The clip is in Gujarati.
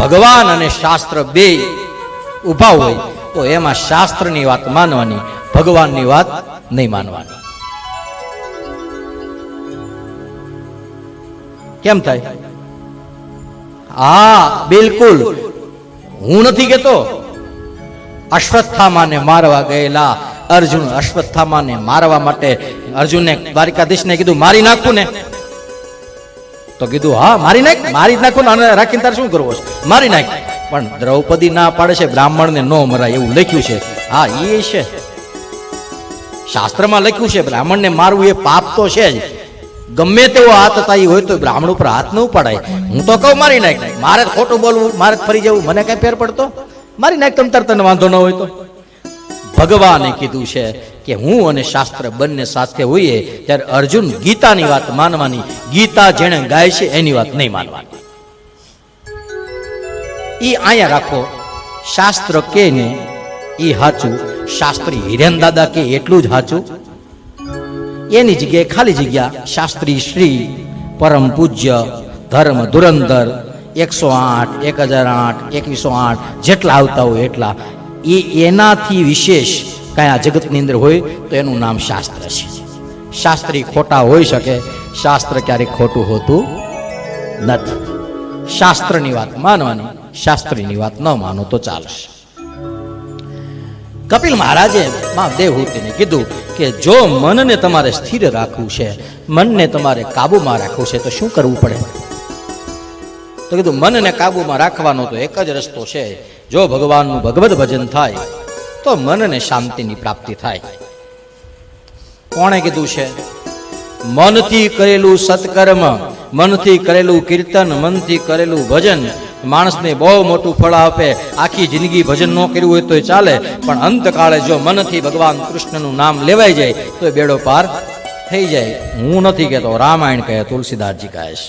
ભગવાન અને શાસ્ત્ર બે ઊભા હોય, તો એમાં શાસ્ત્રની વાત માનવાની, ભગવાનની વાત નહીં માનવાની. કેમ થાય? હા, બિલકુલ. હું નથી કેતો. અશ્વત્થામાને મારવા ગયેલા, અર્જુન અશ્વત્થામાને મારવા માટે અર્જુનને દ્વારિકાધીશને કીધું, મારી નાખું ને. તો કીધું, હા, મારી નાખ. મારી જ નાખો ને રાખીને તારે શું કરવો મારી નાખ. પણ દ્રૌપદી ના પાડે છે, બ્રાહ્મણને ન મરાય એવું લખ્યું છે. હા એ છે. શાસ્ત્રમાં લખ્યું છે, બ્રાહ્મણને મારવું એ પાપ તો છે જ. ગમે તેવો હાથ તાઈ હોય તો બ્રાહ્મણ ઉપર હાથ ન ઉપાડાય. હું તો કહું, મારી નાખ. મારે ખોટું બોલવું, મારે ફરી જવું. મને કઈ ફેર પડતો? મારી નાખ, તમ તાર તને વાંધો ન હોય તો. ભગવાને કીધું છે કે હું અને શાસ્ત્ર બંને સાથે હોઈએ ત્યારે અર્જુન ગીતાની વાત માનવાની, ગીતા જેણે ગાય છે એની વાત નહીં માનવાની. ઈ અહીંયા રાખો, શાસ્ત્ર કે ને ઈ હાચું, શાસ્ત્રી હિરેન દાદા કે એટલું જ હાચું. એની જગ્યાએ ખાલી જગ્યા શાસ્ત્રી શ્રી પરમ પૂજ્ય ધર્મ ધુરંધર એકસો આઠ, એક હજાર આઠ, એકવીસો આઠ, જેટલા આવતા હોય એટલા. એ એનાથી વિશેષ આ જગતની અંદર હોય તો એનું નામ શાસ્ત્ર છે. શાસ્ત્રી ખોટા હોઈ શકે, શાસ્ત્ર ક્યારેક ખોટું હોતું નથી. શાસ્ત્રની વાત માનવાની, શાસ્ત્રીની વાત ન માનો તો ચાલશે. કપિલ મહારાજે મા દેવહૂતિને કીધું કે જો મનને તમારે સ્થિર રાખવું છે, મનને તમારે કાબુમાં રાખવું છે તો શું કરવું પડે? તો કીધું, મનને કાબુમાં રાખવાનો તો એક જ રસ્તો છે. જો ભગવાનનું ભગવદ ભજન થાય, તો મનને શાંતિની પ્રાપ્તિ થાય. કોણે કીધું છે? મનથી કરેલું સત્કર્મ, મનથી કરેલું કીર્તન, મનથી કરેલું ભજન, માણસને બહુ મોટું ફળ આપે. આખી જિંદગી ભજન ન કર્યું હોય તો ચાલે, પણ અંતકાળે જો મનથી ભગવાન કૃષ્ણનું નામ લેવાઈ જાય, તો એ બેડો પાર થઈ જાય. હું નથી કહેતો, રામાયણ કહે, તુલસીદાસજી કહે છે.